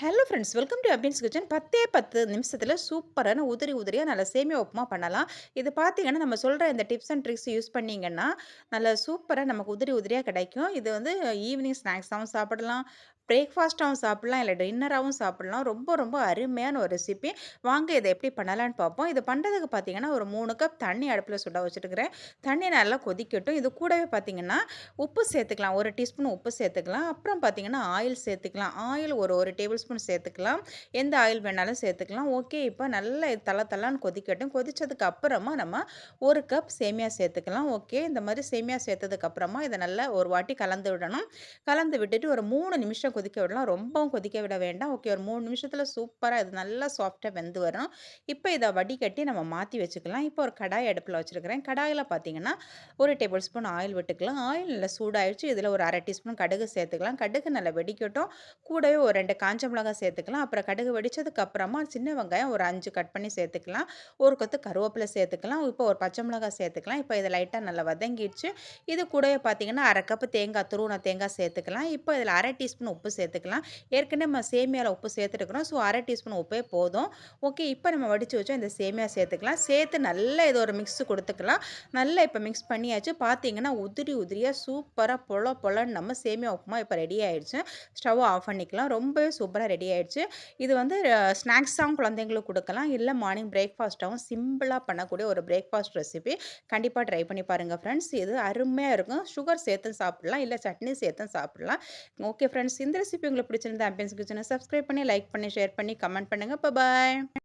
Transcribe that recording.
Hello friends welcome to Abin's kitchen பத்தே பத்து நிமிஷத்தில் சூப்பரான உதிரி உதிரியாக நல்ல சேமியா உப்புமா பண்ணலாம். இது பார்த்தீங்கன்னா நம்ம சொல்கிற இந்த டிப்ஸ் அண்ட் ட்ரிக்ஸ் யூஸ் பண்ணிங்கன்னா நல்ல சூப்பராக நமக்கு உதிரி உதிரியாக கிடைக்கும். இது வந்து ஈவினிங் ஸ்நாக்ஸாகவும் சாப்பிடலாம் பிரேக்ஃபாஸ்ட்டாகவும் சாப்பிட்லாம் இல்லை டின்னராகவும் சாப்பிட்லாம். ரொம்ப ரொம்ப அருமையான ஒரு ரெசிபி வாங்க இதை எப்படி பண்ணலான்னு பார்ப்போம். இது பண்ணுறதுக்கு பார்த்தீங்கன்னா ஒரு மூணு கப் தண்ணி அடுப்பில் சுட வச்சுட்டுக்கிறேன் தண்ணி நல்லா கொதிக்கட்டும். இது கூடவே பார்த்தீங்கன்னா உப்பு சேர்த்துக்கலாம். ஒரு டீஸ்பூன் உப்பு சேர்த்துக்கலாம். அப்புறம் பார்த்தீங்கன்னா ஆயில் சேர்த்துக்கலாம். ஆயில் ஒரு ஒரு டேபிள் டீஸ்பூன் சேர்த்துக்கலாம். எந்த ஆயில் வேணாலும் சேர்த்துக்கலாம். ஓகே இப்போ நல்லா தலை தலான்னு கொதிக்கட்டும். கொதித்ததுக்கு அப்புறமா நம்ம ஒரு கப் சேமியா சேர்த்துக்கலாம். ஓகே இந்த மாதிரி சேமியா சேர்த்ததுக்கப்புறமா இதை நல்லா ஒரு வாட்டி கலந்து விடணும். கலந்து விட்டுட்டு ஒரு மூணு நிமிஷம் கொதிக்க விடலாம். ரொம்பவும் கொதிக்க விட வேண்டாம். ஓகே ஒரு மூணு நிமிஷத்தில் சூப்பராக இது நல்லா சாஃப்டாக வெந்து வரும். இப்போ இதை வடிகட்டி நம்ம மாற்றி வச்சுக்கலாம். இப்போ ஒரு கடாய் அடுப்பில் வச்சுருக்கிறேன். கடாயில் பார்த்தீங்கன்னா ஒரு டேபிள் ஸ்பூன் ஆயில் விட்டுக்கலாம். ஆயில் நல்லா சூடாகிடுச்சு இதில் ஒரு அரை டீஸ்பூன் கடுகு சேர்த்துக்கலாம். கடுகு நல்லா வெடிக்கட்டும். கூடவே ஒரு ரெண்டு காஞ்சம்பளம் மிளகாய் சேர்த்துக்கலாம். அப்புறம் கடுகு வெடித்ததுக்கு அப்புறமா சின்ன வெங்காயம் ஒரு அஞ்சு கட் பண்ணி சேர்த்துக்கலாம். ஒரு கொத்து கருவேப்பிலை சேர்த்துக்கலாம். இப்போ ஒரு பச்சை மிளகாய் சேர்த்துக்கலாம். இப்போ இதை லைட்டாக நல்லா வதங்கிடுச்சு. இது கூடவே பார்த்தீங்கன்னா அரை கப்பு தேங்காய் துருவன தேங்காய் சேர்த்துக்கலாம். இப்போ இதில் அரை டீஸ்பூன் உப்பு சேர்த்துக்கலாம். ஏற்கனவே நம்ம சேமியாவில் உப்பு சேர்த்துருக்குறோம். ஸோ அரை டீஸ்பூன் உப்பே போதும். ஓகே இப்போ நம்ம வடித்து வச்சோம் இந்த சேமியா சேர்த்துக்கலாம். சேர்த்து நல்லா இது ஒரு மிக்ஸ் கொடுத்துக்கலாம். நல்லா இப்போ மிக்ஸ் பண்ணியாச்சு. பார்த்தீங்கன்னா உதிரி உதிரியாக சூப்பராக பொல பொலன்னு நம்ம சேமியா உப்புமா இப்போ ரெடி ஆகிடுச்சு ஸ்டவ் ஆஃப் பண்ணிக்கலாம். ரொம்பவே சூப்பராக ரெடி ஆகிடுச்சு இது வந்து ஸ்நாக்ஸாகவும் குழந்தைங்களுக்கு கொடுக்கலாம். இல்லை மார்னிங் பிரேக்ஃபாஸ்ட்டாகவும் சிம்பிளாக பண்ணக்கூடிய ஒரு பிரேக்ஃபாஸ்ட் ரெசிபி கண்டிப்பாக ட்ரை பண்ணி பாருங்கள் ஃப்ரெண்ட்ஸ் இது அருமையாக இருக்கும். சுகர் சேர்த்தும் சாப்பிட்லாம். இல்லை சட்னி சேர்த்தும் சாப்பிட்லாம். ஓகே ஃப்ரெண்ட்ஸ் இந்த ரெசிபி உங்களுக்கு பிடிச்சிருந்தா ஆம்பியன்ஸ் கிச்சனை சப்ஸ்கிரைப் பண்ணி லைக் பண்ணி ஷேர் பண்ணி கமெண்ட் பண்ணுங்கள் பாய்